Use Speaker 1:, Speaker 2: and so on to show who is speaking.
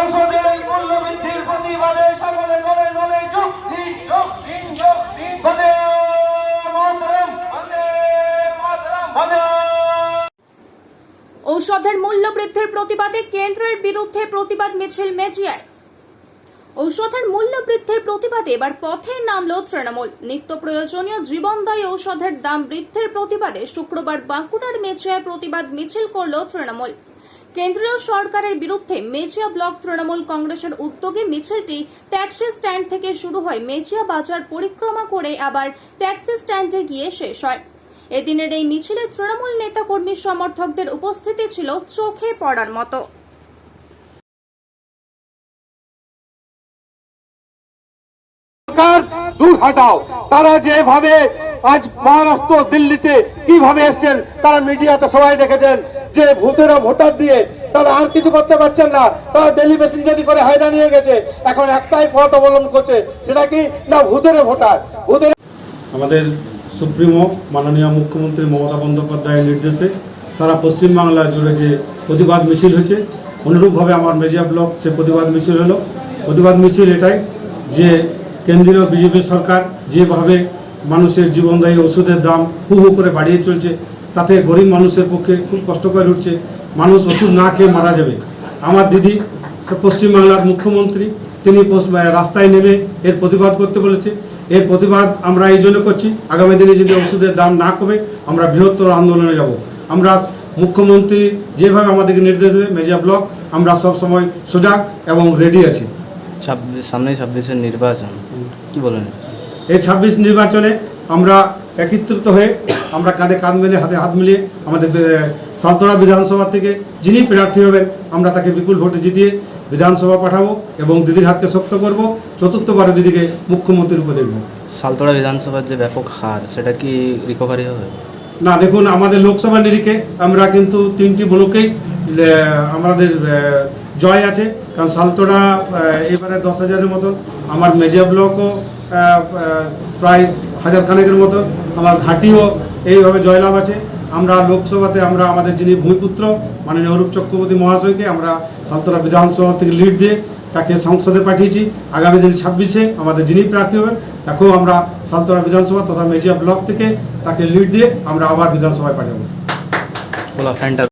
Speaker 1: ঔষধের মূল্য বৃদ্ধির প্রতিবাদে
Speaker 2: ঔষধের মূল্য বৃদ্ধির প্রতিবাদে কেন্দ্রের বিরুদ্ধে প্রতিবাদ মিছিল মেজিয়ায়। ঔষধের মূল্য বৃদ্ধির প্রতিবাদে এবার পথে নামল তৃণমূল। নিত্য প্রয়োজনীয় জীবনদায়ী ঔষধের দাম বৃদ্ধির প্রতিবাদে শুক্রবার বাঁকুড়ার মেজিয়ায় প্রতিবাদ মিছিল করল তৃণমূল। কেন্দ্রীয় সরকারের বিরুদ্ধে মেজিয়া ব্লক তৃণমূল কংগ্রেসের উদ্যোগে মিছিলটি ট্যাক্সি স্ট্যান্ড থেকে শুরু হয়। মেজিয়া বাজার পরিক্রমা করে আবার ট্যাক্সি স্ট্যান্ডে গিয়ে শেষ হয়। এদিনের এই মিছিলে তৃণমূল নেতাকর্মী সমর্থকদের উপস্থিতি ছিল চোখে পড়ার মতো।
Speaker 3: সরকার, দূর হাটাও। তারা যেভাবে আজ মহারাষ্ট্র, দিল্লিতে কীভাবে এসছেন, তারা মিডিয়াতে সবাই দেখেছেন যে ভূতেরা ভোটার দিয়ে তারা আর কিছু করতে পারছেন না। তারা ডেলি মেসেঞ্জারি করে হায়দা নিয়ে গেছে, এখন একটাই পথ অবলম্বন করছে, সেটা কি? না ভূতের ভোটার। ভূতের
Speaker 4: আমাদের সুপ্রিমো, মাননীয় মুখ্যমন্ত্রী মমতা বন্দ্যোপাধ্যায়ের নির্দেশে সারা পশ্চিমবাংলা জুড়ে যে প্রতিবাদ মিছিল হয়েছে, অনুরূপভাবে আমার মেজিয়া ব্লক সে প্রতিবাদ মিছিল হলো। প্রতিবাদ মিছিল এটাই যে কেন্দ্রীয় বিজেপি সরকার যেভাবে মানুষের জীবনদায়ী ওষুধের দাম হু হু করে বাড়িয়ে চলছে, তাতে গরিব মানুষের পক্ষে খুব কষ্টকর উঠছে। মানুষ ওষুধ না খেয়ে মারা যাবে। আমার দিদি পশ্চিমবাংলার মুখ্যমন্ত্রী, তিনি রাস্তায় নেমে এর প্রতিবাদ করতে বলেছে। এর প্রতিবাদ আমরা এই জন্য করছি, আগামী দিনে যদি ওষুধের দাম না কমে, আমরা বৃহত্তর আন্দোলনে যাব। আমরা মুখ্যমন্ত্রী যেভাবে আমাদেরকে নির্দেশ দেবে মেজা ব্লক, আমরা সব সময় সজাগ এবং রেডি আছি।
Speaker 5: সামনেই ছাব্বিশের নির্বাচন। কি বলেন?
Speaker 4: এই ছাব্বিশ নির্বাচনে আমরা একত্রিত হয়ে আমরা কাঁধে কাঁধ মিলিয়ে হাতে হাত মিলিয়ে আমাদের সালতোড়া বিধানসভা থেকে যিনি প্রার্থী হবেন আমরা তাকে বিপুল ভোটে জিতিয়ে বিধানসভা পাঠাবো এবং দিদির হাতকে শক্ত করব চতুর্থবারে দিদিকে মুখ্যমন্ত্রীর উপর দেখব।
Speaker 5: সালতোড়া বিধানসভার যে ব্যাপক হার সেটা কি রিকভারি হবে?
Speaker 4: না দেখুন আমাদের লোকসভা নিরিখে আমরা কিন্তু তিনটি ব্লকেই আমাদের জয় আছে। কারণ সালতোড়া এবারে দশ হাজারের মতন আমার মেজিয়া ব্লকও প্রায় হাজার খানেকের মতো। আমার ঘাটিও এইভাবে জয়লাভ আছে। আমরা লোকসভাতে, আমরা আমাদের যিনি ভূমিপুত্র, মাননীয় অরূপ চক্রবর্তী মহাশয়কে আমরা সালতোড়া বিধানসভা থেকে লিড দিয়ে তাকে সংসদে পাঠিয়েছি। আগামী দিন ছাব্বিশে আমাদের যিনি প্রার্থী হবেন, তাকেও আমরা সালতোড়া বিধানসভা তথা মেজিয়া ব্লক থেকে তাকে লিড দিয়ে আমরা আবার বিধানসভায় পাঠাবো